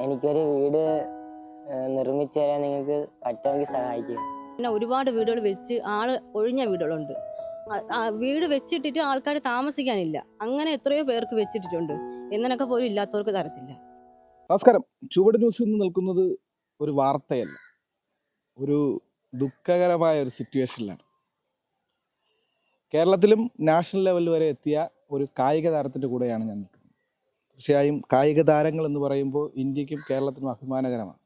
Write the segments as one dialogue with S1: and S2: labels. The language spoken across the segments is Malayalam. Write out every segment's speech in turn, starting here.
S1: എനിക്കൊരു വീട് നിർമ്മിച്ചു തരാൻ നിങ്ങൾക്ക് പറ്റുമെങ്കിൽ സഹായിക്കും.
S2: പിന്നെ ഒരുപാട് വീടുകൾ വെച്ച് ആൾ ഒഴിഞ്ഞ വീടുകളുണ്ട്. വീട് വെച്ചിട്ടിട്ട് ആൾക്കാർ താമസിക്കാനില്ല. അങ്ങനെ എത്രയോ പേർക്ക് വെച്ചിട്ടിട്ടുണ്ട്. എന്നൊക്കെ പോലും ഇല്ലാത്തവർക്ക് തരത്തില്ല.
S3: നമസ്കാരം. ചുവട് ന്യൂസിൽ നിന്ന് നിൽക്കുന്നത് ഒരു വാർത്തയല്ല. ഒരു ദുഃഖകരമായ ഒരു സിറ്റുവേഷനിലാണ്. കേരളത്തിലും നാഷണൽ ലെവൽ വരെ എത്തിയ ഒരു കായിക താരത്തിന്റെ കൂടെയാണ് ഞാൻ നിൽക്കുന്നത്. തീർച്ചയായും കായിക താരങ്ങൾ എന്ന് പറയുമ്പോൾ ഇന്ത്യക്കും കേരളത്തിനും അഭിമാനകരമാണ്.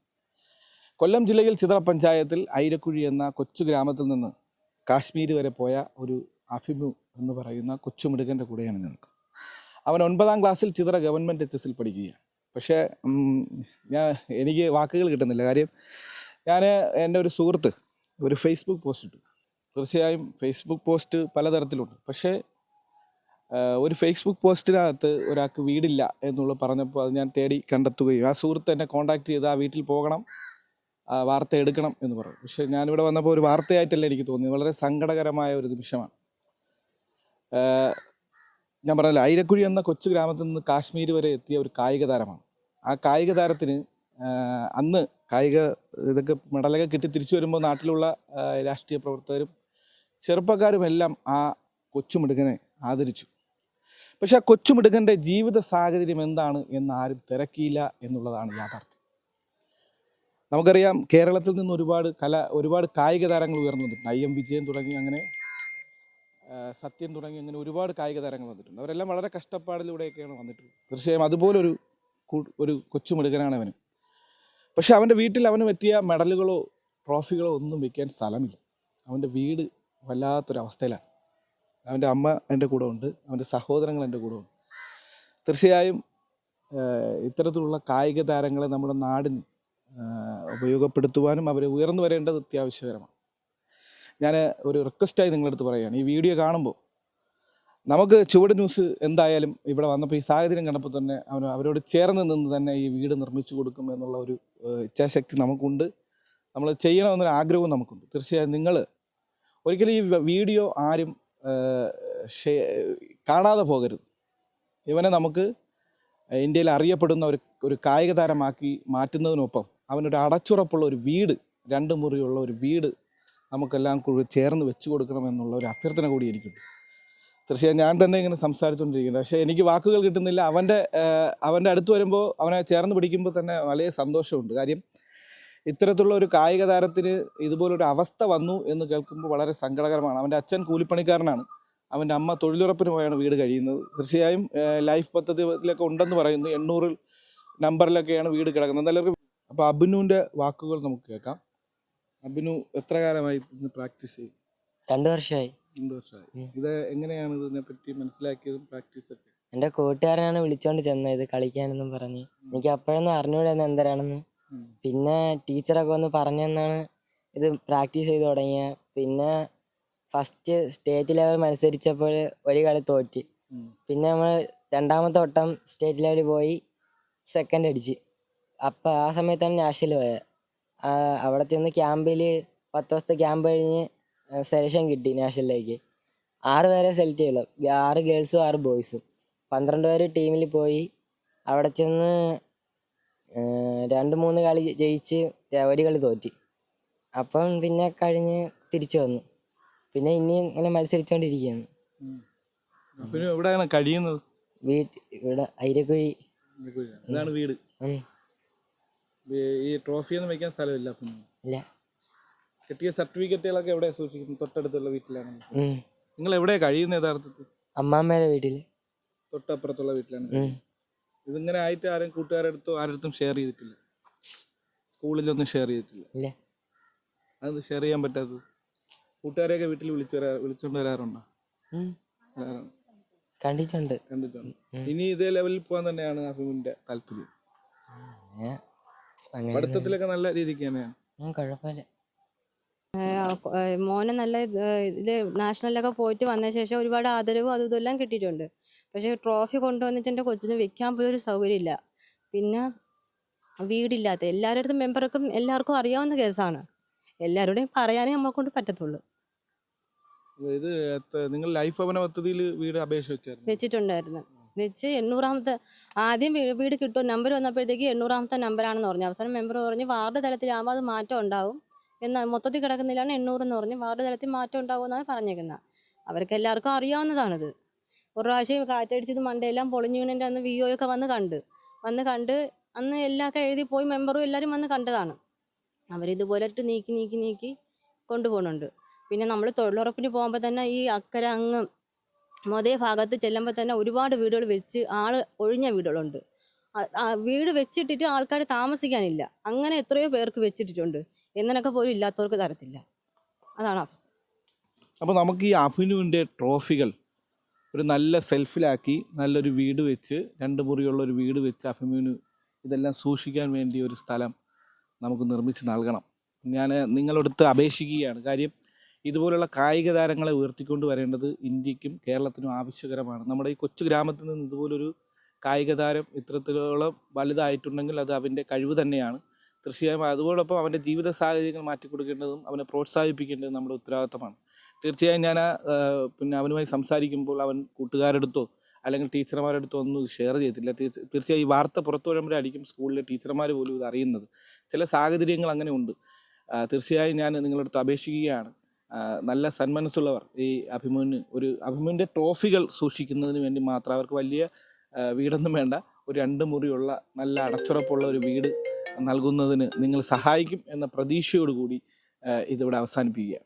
S3: കൊല്ലം ജില്ലയിൽ ചിത്ര പഞ്ചായത്തിൽ ഐരക്കുഴി എന്ന കൊച്ചു ഗ്രാമത്തിൽ നിന്ന് കാശ്മീർ വരെ പോയ ഒരു അഭിമു എന്ന് പറയുന്ന കൊച്ചുമിടുകന്റെ കൂടെയാണ് നിൽക്കുന്നത് അവൻ ഒൻപതാം ക്ലാസ്സിൽ ചിത്ര ഗവൺമെന്റ് എച്ച് എസിൽ പഠിക്കുകയാണ്. പക്ഷേ ഞാൻ എനിക്ക് വാക്കുകൾ കിട്ടുന്നില്ല. കാര്യം ഞാൻ എന്റെ ഒരു സുഹൃത്ത് ഒരു ഫേസ്ബുക്ക് പോസ്റ്റ് ഇട്ടു തീർച്ചയായും ഫേസ്ബുക്ക് പോസ്റ്റ് പലതരത്തിലുണ്ട്. പക്ഷേ ഒരു ഫേസ്ബുക്ക് പോസ്റ്റിനകത്ത് ഒരാൾക്ക് വീടില്ല എന്നുള്ളത് പറഞ്ഞപ്പോൾ അത് ഞാൻ തേടി കണ്ടെത്തുകയും ആ സുഹൃത്ത് എന്നെ കോൺടാക്ട് ചെയ്ത് ആ വീട്ടിൽ പോകണം വാർത്ത എടുക്കണം എന്ന് പറഞ്ഞു. പക്ഷേ ഞാനിവിടെ വന്നപ്പോൾ ഒരു വാർത്തയായിട്ടല്ല എനിക്ക് തോന്നി വളരെ സങ്കടകരമായ ഒരു നിമിഷമാണ്. ഞാൻ പറഞ്ഞല്ലോ ഐരക്കുഴി എന്ന കൊച്ചു ഗ്രാമത്തിൽ നിന്ന് കാശ്മീർ വരെ എത്തിയ ഒരു കായിക താരമാണ്. ആ കായിക താരത്തിന് അന്ന് കായിക ഇതൊക്കെ മെഡലൊക്കെ കിട്ടി തിരിച്ചു വരുമ്പോൾ നാട്ടിലുള്ള രാഷ്ട്രീയ പ്രവർത്തകരും ചെറുപ്പക്കാരും എല്ലാം ആ കൊച്ചുമിടുക്കനെ ആദരിച്ചു. പക്ഷെ ആ കൊച്ചുമിടുകന്റെ ജീവിത സാഹചര്യം എന്താണ് എന്ന് ആരും തിരക്കിയില്ല എന്നുള്ളതാണ് യാഥാർത്ഥ്യം. നമുക്കറിയാം കേരളത്തിൽ നിന്ന് ഒരുപാട് കല ഒരുപാട് കായിക താരങ്ങൾ ഉയർന്നു വന്നിട്ടുണ്ട്. ഐ എം വിജയൻ തുടങ്ങി അങ്ങനെ സത്യം സത്യൻ തുടങ്ങി അങ്ങനെ ഒരുപാട് കായിക താരങ്ങൾ വന്നിട്ടുണ്ട്. അവരെല്ലാം വളരെ കഷ്ടപ്പാടിലൂടെയൊക്കെയാണ് വന്നിട്ടുള്ളത്. തീർച്ചയായും അതുപോലൊരു ഒരു കൊച്ചുമിടുകനാണ് അവന്. പക്ഷെ അവന്റെ വീട്ടിൽ അവന് പറ്റിയ മെഡലുകളോ ട്രോഫികളോ ഒന്നും വെക്കാൻ സ്ഥലമില്ല. അവന്റെ വീട് വല്ലാത്തൊരവസ്ഥയിലാണ്. അവന്റെ അമ്മ എന്റെ കൂടെ ഉണ്ട് അവന്റെ സഹോദരങ്ങൾ എന്റെ കൂടെ ഉണ്ട്. തീർച്ചയായും ഇത്തരത്തിലുള്ള കായിക താരങ്ങളെ നമ്മുടെ നാടിന് ഉപയോഗപ്പെടുത്തുവാനും അവരെ ഉയർന്നു വരേണ്ടത് അത്യാവശ്യകരമാണ്. ഞാൻ ഒരു റിക്വസ്റ്റായി അടുത്ത് പറയുകയാണ്. ഈ വീഡിയോ കാണുമ്പോൾ നമുക്ക് ചുവട് ന്യൂസ് എന്തായാലും ഇവിടെ വന്നപ്പോൾ ഈ സാഹചര്യം കണ്ടപ്പോൾ തന്നെ അവൻ അവരോട് ചേർന്ന് നിന്ന് തന്നെ ഈ വീട് നിർമ്മിച്ചു കൊടുക്കും എന്നുള്ള ഒരു ഇച്ഛാശക്തി നമുക്കുണ്ട്. നമ്മൾ ചെയ്യണമെന്നൊരു ആഗ്രഹവും നമുക്കുണ്ട്. തീർച്ചയായും നിങ്ങൾ ഒരിക്കലും ഈ വീഡിയോ ആരും കാണാതെ പോകരുത്. ഇവനെ നമുക്ക് ഇന്ത്യയിൽ അറിയപ്പെടുന്ന ഒരു ഒരു കായിക താരമാക്കി മാറ്റുന്നതിനൊപ്പം അവനൊരു അടച്ചുറപ്പുള്ള ഒരു വീട് രണ്ട് മുറിയുള്ള ഒരു വീട് നമുക്കെല്ലാം കൂടി ചേർന്ന് വെച്ചു കൊടുക്കണം എന്നുള്ള ഒരു അഭ്യർത്ഥന കൂടി എനിക്കുണ്ട്. തീർച്ചയായും ഞാൻ തന്നെ ഇങ്ങനെ സംസാരിച്ചുകൊണ്ടിരിക്കുന്നത് പക്ഷേ എനിക്ക് വാക്കുകൾ കിട്ടുന്നില്ല. അവന്റെ അവന്റെ അടുത്ത് വരുമ്പോൾ അവനെ ചേർന്ന് പിടിക്കുമ്പോൾ തന്നെ വലിയ സന്തോഷമുണ്ട്. കാര്യം ഇത്തരത്തിലുള്ള ഒരു കായിക താരത്തിന് ഇതുപോലൊരു അവസ്ഥ വന്നു എന്ന് കേൾക്കുമ്പോൾ വളരെ സങ്കടകരമാണ്. അവന്റെ അച്ഛൻ കൂലിപ്പണിക്കാരനാണ്. അവന്റെ അമ്മ തൊഴിലുറപ്പിന് പോയാണ് വീട് കഴിയുന്നത്. തീർച്ചയായും ലൈഫ് പദ്ധതിയിലൊക്കെ ഉണ്ടെന്ന് പറയുന്നു. എണ്ണൂറിൽ നമ്പറിലൊക്കെയാണ് വീട് കിടക്കുന്നത്. എന്തായാലും അപ്പോൾ അഭിനുവിന്റെ വാക്കുകൾ നമുക്ക് കേൾക്കാം. അബിനു എത്ര കാലമായി ഇന്ന് പ്രാക്ടീസ് ചെയ്യും?
S1: രണ്ട് വർഷമായി.
S3: രണ്ട് വർഷമായി. ഇത് എങ്ങനെയാണ് ഇതിനെ പറ്റി മനസ്സിലാക്കിയതും പ്രാക്ടീസ് ഒക്കെ
S1: എന്റെ കൂട്ടുകാരനാണ് വിളിച്ചോണ്ട് ചെന്നത്. കളിക്കാനെന്നും പറഞ്ഞ്. എനിക്ക് അപ്പോഴൊന്നും അറിഞ്ഞൂടായിരുന്നു എന്തരാണെന്ന്. പിന്നെ ടീച്ചറൊക്കെ ഒന്ന് പറഞ്ഞു തന്നാണ് ഇത് പ്രാക്ടീസ് ചെയ്ത് തുടങ്ങിയത് പിന്നെ ഫസ്റ്റ് സ്റ്റേറ്റ് ലെവൽ മത്സരിച്ചപ്പോൾ ഒരു കളി തോറ്റ്. പിന്നെ നമ്മൾ രണ്ടാമത്തെ വട്ടം സ്റ്റേറ്റ് ലെവലിൽ പോയി സെക്കൻഡ് അടിച്ച്. അപ്പം ആ സമയത്താണ് നാഷണൽ പോയത്. അവിടെ ചെന്ന് ക്യാമ്പിൽ പത്ത് ദിവസത്തെ ക്യാമ്പ് കഴിഞ്ഞ് സെലക്ഷൻ കിട്ടി നാഷണലിലേക്ക് ആറ് പേരെ സെലക്ട് ചെയ്യുള്ളൂ ആറ് ഗേൾസും ആറ് ബോയ്സും പന്ത്രണ്ട് പേര് ടീമിൽ പോയി. അവിടെ ചെന്ന് രണ്ട് മൂന്ന് കളി ജയിച്ച് ഒരു കളി തോറ്റി. അപ്പം പിന്നെ കഴിഞ്ഞ് തിരിച്ചു വന്നു. പിന്നെ ഇനിയും ഇങ്ങനെ മത്സരിച്ചുകൊണ്ടിരിക്കുകയാണ്
S3: പിന്നെ എവിടെയാണ് കഴിയുന്നത്?
S1: വീട്ടിൽ ഇവിടെ അയിരക്കുഴി.
S3: ഇതാണ് വീട്. ഈ- ട്രോഫി ഒന്നും വെക്കാൻ സ്ഥലമില്ല
S1: ഇല്ല.
S3: കിട്ടിയ സർട്ടിഫിക്കറ്റുകളൊക്കെ എവിടെ സൂക്ഷിക്കുന്നു തൊട്ടടുത്തുള്ള വീട്ടിലാണ്. നിങ്ങൾ എവിടെയാണ് കഴിയുന്നത് യഥാർത്ഥത്തിൽ?
S1: അമ്മാമ്മേടെ വീട്ടിൽ
S3: തൊട്ടപ്പുറത്തുള്ള വീട്ടിലാണ്. ഇതിങ്ങനെ ആയിട്ട് ആരും കൂട്ടുകാരടുത്തോ ആരടുത്തും ഷെയർ ചെയ്തിട്ടില്ല. സ്കൂളിലൊന്നും ഷെയർ ചെയ്തിട്ടില്ല.
S1: ഇല്ല.
S3: അത് ഷെയർ ചെയ്യാൻ പറ്റാത്തത്? കൂട്ടുകാരെയൊക്കെ വീട്ടിൽ വിളിച്ചു വരാ വിളിച്ചോണ്ട് വരാറുണ്ടോ? വരാറുണ്ട്.
S1: കണ്ടിട്ടുണ്ട്.
S3: കണ്ടിട്ടുണ്ട്. ഇനി ഇതേ ലെവലിൽ പോകാൻ തന്നെയാണ് അഫിമിന്റെ താല്പര്യം.
S1: ഏ, അങ്ങനെ.
S3: പഠിത്തത്തിലൊക്കെ നല്ല രീതിക്ക് തന്നെയാണ്.
S1: ഉം, കുഴപ്പമില്ല.
S2: മോനെ നല്ല ഇത് നാഷണലിലൊക്കെ പോയിട്ട് വന്ന ശേഷം ഒരുപാട് ആദരവും അതും ഇതെല്ലാം കിട്ടിയിട്ടുണ്ട്. പക്ഷേ ട്രോഫി കൊണ്ടുവന്നിട്ട് എന്റെ കൊച്ചിന് വെക്കാൻ പോയൊരു സൗകര്യമില്ല. പിന്നെ വീടില്ലാത്ത എല്ലാവരുടെ മെമ്പർക്കും എല്ലാവർക്കും അറിയാവുന്ന കേസാണ്. എല്ലാവരോടും പറയാനേ നമ്മളെ കൊണ്ട് പറ്റത്തുള്ളൂ.
S3: ഇത് നിങ്ങൾ ലൈഫ് ഭവന പദ്ധതിയിൽ വീട് അപേക്ഷ
S2: വെച്ചിട്ടുണ്ടായിരുന്നു. വെച്ച് എണ്ണൂറാമത്തെ ആദ്യം വീട് കിട്ടും നമ്പർ വന്നപ്പോഴത്തേക്ക് എണ്ണൂറാമത്തെ നമ്പറാണെന്ന് പറഞ്ഞു. അവസാനം മെമ്പർ പറഞ്ഞു വാർഡ് തലത്തിലാകുമ്പോൾ അത് മാറ്റം ഉണ്ടാവും. എന്നാൽ മൊത്തത്തിൽ കിടക്കുന്നില്ലാണ് എണ്ണൂറ് എന്ന് പറഞ്ഞ്. വാർഡ് തലത്തിൽ മാറ്റം ഉണ്ടാകുമെന്നാണ് പറഞ്ഞേക്കുന്നത്. അവർക്ക് എല്ലാവർക്കും അറിയാവുന്നതാണിത്. ഒരു പ്രാവശ്യം കാറ്റടിച്ചത് മണ്ടയെല്ലാം പൊളിഞ്ഞു വീണിന്റെ അന്ന് വി ഒക്കെ വന്ന് കണ്ട്. വന്ന് കണ്ട് അന്ന് എല്ലാമൊക്കെ എഴുതി പോയി മെമ്പറും എല്ലാവരും വന്ന് കണ്ടതാണ്. അവരിതുപോലെ ഇട്ട് നീക്കി നീക്കി നീക്കി കൊണ്ടുപോകുന്നുണ്ട് പിന്നെ നമ്മൾ തൊഴിലുറപ്പിന് പോകുമ്പോൾ തന്നെ ഈ അക്കര അങ്ങ് മൊതേ ഭാഗത്ത് ചെല്ലുമ്പോൾ തന്നെ ഒരുപാട് വീടുകൾ വെച്ച് ആൾ ഒഴിഞ്ഞ വീടുകളുണ്ട്. വീട് വെച്ചിട്ടിട്ട് ആൾക്കാർ താമസിക്കാനില്ല. അങ്ങനെ എത്രയോ പേർക്ക് വെച്ചിട്ടിട്ടുണ്ട് എന്നൊക്കെ പോലും ഇല്ലാത്തവർക്ക് തരത്തില്ല. അതാണ് അവസ്ഥ.
S3: അപ്പോൾ നമുക്ക് ഈ അഭിനുവിന്റെ ട്രോഫികൾ ഒരു നല്ല സെൽഫിലാക്കി നല്ലൊരു വീട് വെച്ച് രണ്ട് മുറിയുള്ള ഒരു വീട് വെച്ച് അഭിമുവിന് ഇതെല്ലാം സൂക്ഷിക്കാൻ വേണ്ടി ഒരു സ്ഥലം നമുക്ക് നിർമ്മിച്ച് നൽകണം. ഞാൻ നിങ്ങളടുത്ത് അപേക്ഷിക്കുകയാണ്. കാര്യം ഇതുപോലുള്ള കായിക താരങ്ങളെ ഉയർത്തിക്കൊണ്ട് വരേണ്ടത് ഇന്ത്യക്കും കേരളത്തിനും ആവശ്യകരമാണ്. നമ്മുടെ ഈ കൊച്ചു ഗ്രാമത്തിൽ നിന്ന് ഇതുപോലൊരു കായിക താരം ഇത്തരത്തിലുള്ള വലുതായിട്ടുണ്ടെങ്കിൽ അത് അവന്റെ കഴിവ് തന്നെയാണ്. തീർച്ചയായും അതോടൊപ്പം അവന്റെ ജീവിത സാഹചര്യങ്ങൾ മാറ്റിക്കൊടുക്കേണ്ടതും അവനെ പ്രോത്സാഹിപ്പിക്കേണ്ടതും നമ്മുടെ ഉത്തരവാദിത്തമാണ്. തീർച്ചയായും ഞാൻ പിന്നെ അവനുമായി സംസാരിക്കുമ്പോൾ അവൻ കൂട്ടുകാരെടുത്തോ അല്ലെങ്കിൽ ടീച്ചർമാരെടുത്തോ ഒന്നും ഷെയർ ചെയ്തില്ല തീർച്ചയായും ഈ വാർത്ത പുറത്തു വരുമ്പോഴായിരിക്കും സ്കൂളിലെ ടീച്ചർമാർ പോലും ഇത് അറിയുന്നത്. ചില സാഹചര്യങ്ങൾ അങ്ങനെ ഉണ്ട്. തീർച്ചയായും ഞാൻ നിങ്ങളടുത്ത് അപേക്ഷിക്കുകയാണ്. നല്ല സന്മനസ്സുള്ളവർ ഈ അഭിമുന് ഒരു അഭിമുവിന്റെ ട്രോഫികൾ സൂക്ഷിക്കുന്നതിന് വേണ്ടി മാത്രം അവർക്ക് വലിയ വീടൊന്നും വേണ്ട. ഒരു രണ്ട് മുറിയുള്ള നല്ല അടച്ചുറപ്പുള്ള ഒരു വീട് നൽകുന്നതിന് നിങ്ങൾ സഹായിക്കും എന്ന പ്രതീക്ഷയോടുകൂടി ഇതിവിടെ അവസാനിപ്പിക്കുകയാണ്.